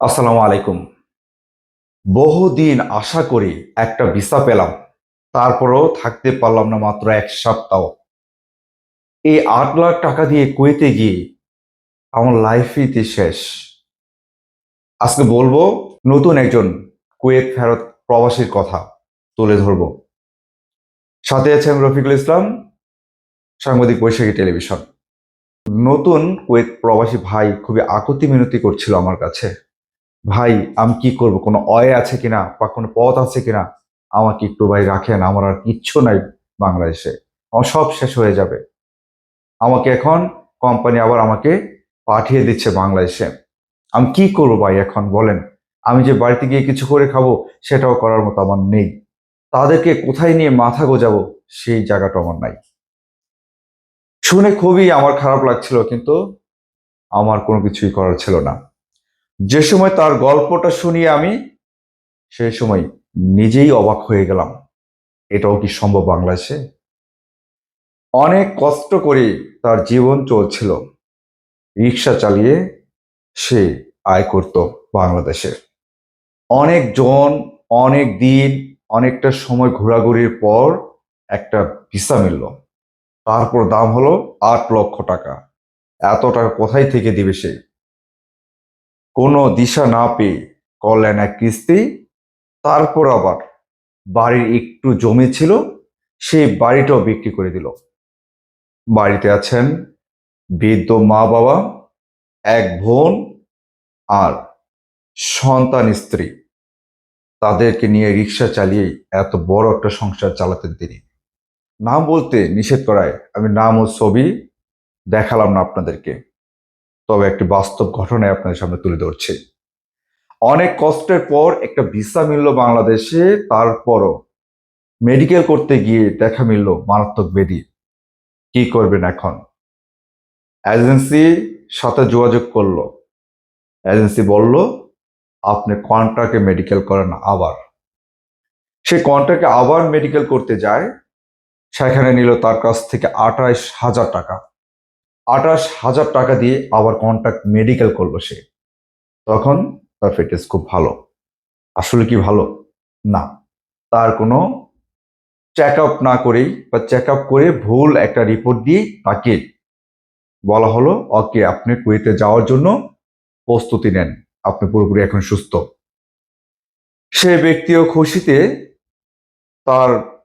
আসসালামু আলাইকুম। বহুদিন আশা করি একটা ভিসা পেলাম, তারপরেও থাকতে পারলাম না মাত্র এক সপ্তাহ। এই আট লাখ টাকা দিয়ে কুয়েতে গিয়ে আমার লাইফই শেষ। আজকে বলব, নতুন একজন কুয়েত ফেরত প্রবাসীর কথা তুলে ধরবো। সাথে আছে আমি রফিকুল ইসলাম, সাংবাদিক বৈশাখী টেলিভিশন। নতুন কুয়েত প্রবাসী ভাই খুবই আকুতি মিনতি করছিল আমার কাছে। ভাই, আমি কি করব? কোনো অয় আছে কিনা বা কোনো পথ আছে কিনা? আমাকে একটু ভাই রাখেন, আমার আর কিচ্ছু নাই বাংলাদেশে। আমার সব শেষ হয়ে যাবে। আমাকে এখন কোম্পানি আবার আমাকে পাঠিয়ে দিচ্ছে বাংলাদেশে। আমি কি করব ভাই এখন, বলেন? আমি যে বাড়িতে গিয়ে কিছু করে খাব, সেটাও করার মতো আমার নেই। তাদেরকে কোথায় নিয়ে মাথা গোজাবো, সেই জায়গাটা আমার নাই। শুনে খুবই আমার খারাপ লাগছিল, কিন্তু আমার কোনো কিছুই করার ছিল না। যে সময় তার গল্পটা শুনিয়ে আমি সেই সময় নিজেই অবাক হয়ে গেলাম। এটাও কি সম্ভব বাংলাদেশে? অনেক কষ্ট করে তার জীবন চলছিল। রিক্সা চালিয়ে সে আয় করত বাংলাদেশে। অনেক জন, অনেক দিন, অনেকটা সময় ঘোরাঘুরির পর একটা ভিসা মিলল। তারপর দাম হলো আট লক্ষ টাকা। এত টাকা কোথায় থেকে দিবে সে? কোনো দিশা না পেয়ে করলেন এক কিস্তি। তারপর আবার বাড়ির একটু জমি ছিল, সেই বাড়িটাও বিক্রি করে দিল। বাড়িতে আছেন বৃদ্ধ মা বাবা এক বোন আর সন্তান স্ত্রী। তাদেরকে নিয়ে রিক্সা চালিয়ে এত বড় একটা সংসার চালাতেন তিনি। নাম বলতে নিষেধ করায় আমি নাম ও ছবি দেখালাম না আপনাদেরকে। তবে একটি বাস্তব ঘটনায় আপনাদের সামনে তুলে ধরছি। অনেক কষ্টের পর একটা ভিসা মিলল বাংলাদেশে, তারপরও মেডিকেল করতে গিয়ে দেখা মিলল মারাত্মক বেদি। কি করবেন এখন? এজেন্সি সাথে যোগাযোগ করল। এজেন্সি বলল, আপনি কন্ট্রাক্টে মেডিকেল করেন আবার। সে কন্ট্রাক্টে আবার মেডিকেল করতে যায়, সেখানে নিল তার কাছ থেকে আঠাশ হাজার টাকা। আঠাশ হাজার টাকা দিয়ে আবার কন্ট্রাক্ট মেডিকেল করল সে। তখন তার ফিটনেস খুব ভালো। আসলে কি ভালো? না। তার কোনো চেক আপ না করেই বা চেক আপ করে ভুল একটা রিপোর্ট দিয়ে তাকে বলা হলো, ওকে, আপনি কুয়েতে যাওয়ার জন্য প্রস্তুতি নেন। আপনি পুরোপুরি এখন সুস্থ। সে ব্যক্তিও খুশিতে তার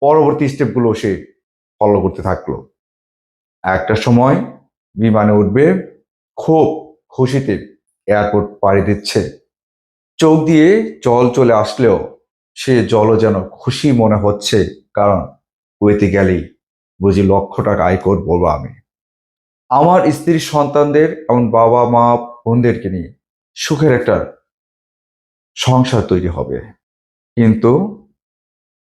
পরবর্তী স্টেপগুলো সে ফলো করতে থাকল। একটা সময় বিমানে উঠবে, খুব খুশিতে এয়ারপোর্ট পাড়ি দিচ্ছে। চোখ দিয়ে জল চলে আসলেও সে জলও যেন খুশি মনে হচ্ছে, কারণ কুয়েতে গেলেই বুঝি লক্ষ টাকা আয় করব বলব আমি। আমার স্ত্রীর সন্তানদের এমন বাবা, মা, বোনদেরকে নিয়ে সুখের একটা সংসার তৈরি হবে। কিন্তু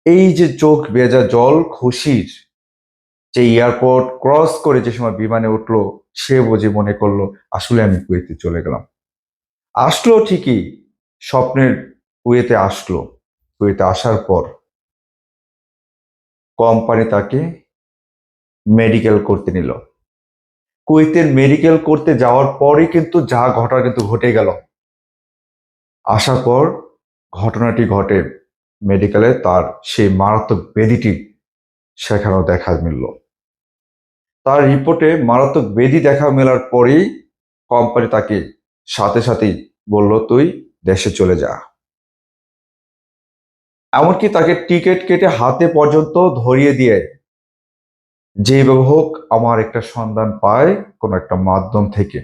এই যে চোখ বেজা জল, খুশির যে এয়ারপোর্ট ক্রস করে যে সময় বিমানে উঠল, সে বুঝে মনে করল, আসলে আমি কুয়েতে চলে গেলাম। আসলো ঠিকই, স্বপ্নের কুয়েতে আসলো। কুয়েতে আসার পর কোম্পানি তাকে মেডিকেল করতে নিল। কুয়েতের মেডিকেল করতে যাওয়ার পরই কিন্তু যা ঘটার কিন্তু ঘটে গেল। আসার পর ঘটনাটি ঘটে মেডিকেলে, তার সেই মারাত্মক বেদিটি সেখানেও দেখা মিলল। তার রিপোর্টে মারাত্মক বেদি দেখা মেলার পরেই কোম্পানি তাকে সাথে সাথেই বলল, তুই দেশে চলে যা। এমনকি তাকে টিকিট কেটে হাতে পর্যন্ত ধরিয়ে দিয়ে যেভাবে হোক আমার একটা সন্ধান পায় কোনো একটা মাধ্যম থেকে।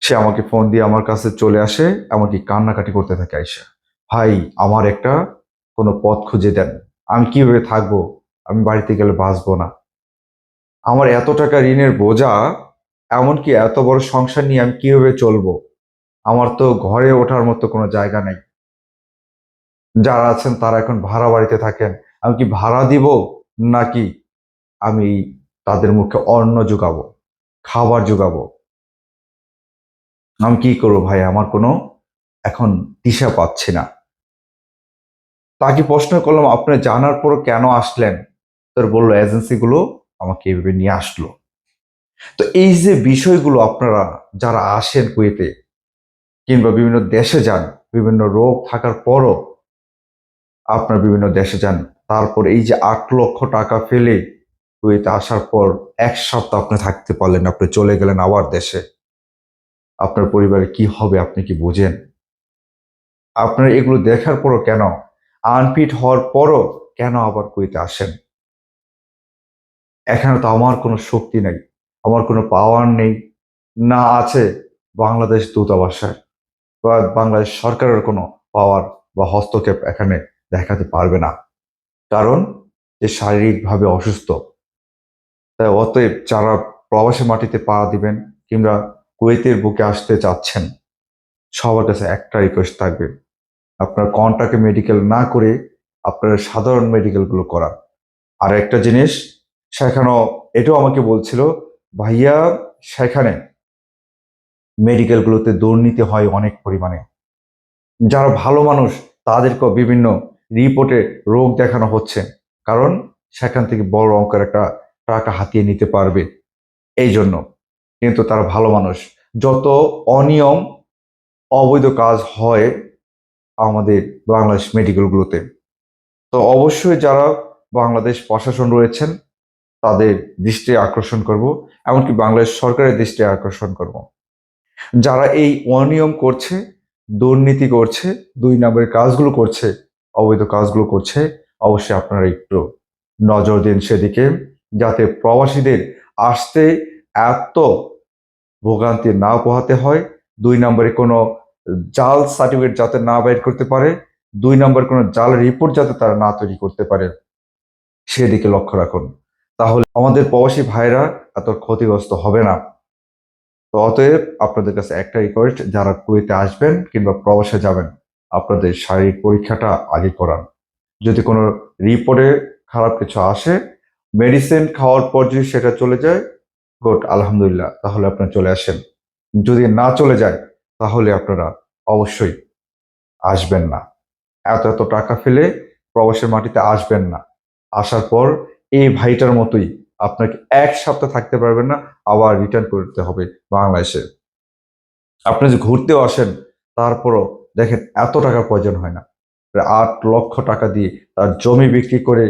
সে আমাকে ফোন দিয়ে আমার কাছে চলে আসে, এমনকি কান্নাকাটি করতে থাকে আইসা ভাই, আমার একটা কোনো পথ খুঁজে দেন। আমি কীভাবে থাকব? আমি বাড়িতে গেলে বাঁচবো না। আমার এত টাকা ঋণের বোঝা, এমনকি এত বড় সংসার নিয়ে আমি কীভাবে চলবো? আমার তো ঘরে ওঠার মতো কোনো জায়গা নেই। যারা আছেন তারা এখন ভাড়া বাড়িতে থাকেন। আমি কি ভাড়া দিব নাকি আমি তাদের মুখে অন্ন যোগাবো খাবার যোগাবো আমি কি করব ভাই? আমার কোনো এখন দিশা পাচ্ছি না। তাকে প্রশ্ন করলাম, আপনি জানার পর কেন আসলেন? তোর বলল, এজেন্সিগুলো আমাকে এভাবে নিয়ে আসলো। তো এই যে বিষয়গুলো আপনারা যারা আসেন কুয়েতে কিংবা বিভিন্ন দেশে যান, বিভিন্ন রোগ থাকার পরও আপনার বিভিন্ন দেশে যান, তারপর এই যে আট লক্ষ টাকা ফেলে কুয়েতে আসার পর এক সপ্তাহ আপনি থাকতে পারলেন, আপনি চলে গেলেন আবার দেশে। আপনার পরিবারে কি হবে আপনি কি বোঝেন? আপনার এগুলো দেখার পরও কেন? আনফিট হওয়ার পরও কেন আবার কুয়েতে আসেন? এখানে তো আমার কোনো শক্তি নেই, আমার কোনো পাওয়ার নেই, না আছে বাংলাদেশ দূতাবাসের বা বাংলাদেশ সরকারের কোনো পাওয়ার বা হস্তক্ষেপ এখানে দেখাতে পারবে না। কারণ যে শারীরিকভাবে অসুস্থ, তাই অতএব যারা প্রবাসী মাটিতে পা দিবেন কিংবা কুয়েতের বুকে আসতে চাচ্ছেন, সবার কাছে একটা রিকোয়েস্ট থাকবে, আপনার কন্টাকে মেডিকেল না করে আপনার সাধারণ মেডিকেলগুলো করান। আর একটা জিনিস সেখানেও এটাও আমাকে বলছিল, ভাইয়া সেখানে মেডিকেলগুলোতে দুর্নীতি হয় অনেক পরিমাণে। যারা ভালো মানুষ, তাদেরকেও বিভিন্ন রিপোর্টে রোগ দেখানো হচ্ছে। কারণ সেখান থেকে বড় অঙ্কের একটা টাকা হাতিয়ে নিতে পারবে এই জন্য। কিন্তু তারা ভালো মানুষ। যত অনিয়ম, অবৈধ কাজ হয় আমাদের বাংলাদেশ মেডিকেলগুলোতে। তো অবশ্যই যারা বাংলাদেশ প্রশাসন রয়েছেন তাদের দৃষ্টি আকর্ষণ করব, এমনকি বাংলাদেশ সরকারের দৃষ্টি আকর্ষণ করব। যারা এই অনিয়ম করছে, দুর্নীতি করছে, দুই নম্বরের কাজগুলো করছে, অবৈধ কাজগুলো করছে, অবশ্যই আপনারা একটু নজর দিন সেদিকে, যাতে প্রবাসীদের আসতে এত ভোগান্তি না পোহাতে হয়। দুই নম্বরে কোনো জাল সার্টিফিকেট যাতে না বাইর করতে পারে, দুই নম্বর কোনো জাল রিপোর্ট যাতে তারা না তৈরি করতে পারে, সেদিকে লক্ষ্য রাখুন। তাহলে আমাদের প্রবাসী ভাইরা এত ক্ষতিগ্রস্ত হবে না। তো অতএব আপনাদের কাছে একটা রিকোয়েস্ট যারা কুয়েতে আসবেন কিংবা প্রবাসে যাবেন, আপনাদের শারীরিক পরীক্ষাটা আগে করান। যদি কোনো রিপোর্টে খারাপ কিছু আসে মেডিসিন খাওয়ার পর যদি সেটা চলে যায় গুড আলহামদুলিল্লাহ, তাহলে আপনারা চলে আসেন। যদি না চলে যায়, তাহলে আপনারা অবশ্যই আসবেন না। এত এত টাকা ফেলে প্রবাসের মাটিতে আসবেন না। আসার পর এই ভাইটার মতোই আপনাকে এক সপ্তাহ থাকতে পারবেন না, আবার রিটার্ন করতে হবে বাংলাদেশে। আপনি যে ঘুরতেও আসেন, তারপরও দেখেন এত টাকার প্রয়োজন হয় না। আট লক্ষ টাকা দিয়ে তার জমি বিক্রি করে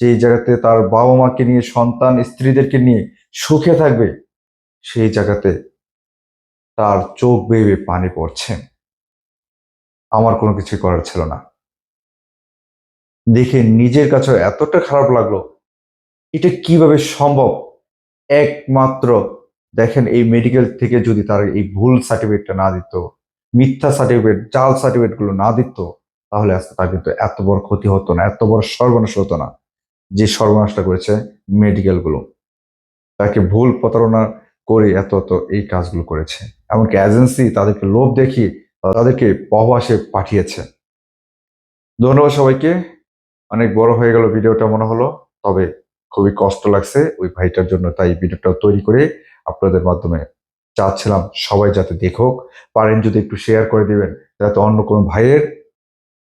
যেই জায়গাতে তার বাবা মাকে নিয়ে, সন্তান, স্ত্রীদেরকে নিয়ে সুখে থাকবে, সেই জায়গাতে তার চোখ বেয়ে পানি পড়ছে। আমার কোনো কিছু করার ছিল না। দেখে নিজের কাছে এতটা খারাপ লাগল এটা কীভাবে সম্ভব? একমাত্র দেখেন এই মেডিকেল থেকে যদি তার এই ভুল সার্টিফিকেটটা না দিত, মিথ্যা সার্টিফিকেট জাল সার্টিফিকেটগুলো না দিত, তাহলে আজকে তার কিন্তু এত বড় ক্ষতি হতো না, এত বড় সর্বনাশ হতো না, যে সর্বনাশটা করেছে মেডিকেলগুলো। তাকে ভুল প্রতারণা করে এত এত এই কাজগুলো করেছে। এমনকি এজেন্সি তাদেরকে লোভ দেখিয়ে তাদেরকে প্রবাসে পাঠিয়েছে। ধন্যবাদ সবাইকে। অনেক বড় হয়ে গেল ভিডিওটা মনে হলো। তবে খুবই কষ্ট লাগছে ওই ভাইটার জন্য, তাই ভিডিওটা তৈরি করে আপনাদের মাধ্যমে চাচ্ছিলাম সবাই যাতে দেখুক। পারেন যদি একটু শেয়ার করে দিবেন, যাতে অন্য কোনো ভাইয়ের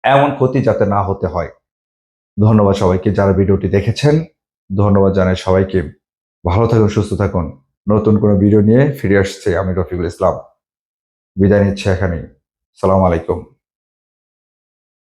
এমন ক্ষতি যাতে না হতে হয়। ধন্যবাদ সবাইকে যারা ভিডিওটি দেখেছেন। ধন্যবাদ জানাই সবাইকে। ভালো থাকুন, সুস্থ থাকুন। নতুন কোনো ভিডিও নিয়ে ফিরে আসছে আমি রফিকুল ইসলাম। বিদায় নিচ্ছি এখানেই। সালাম আলাইকুম।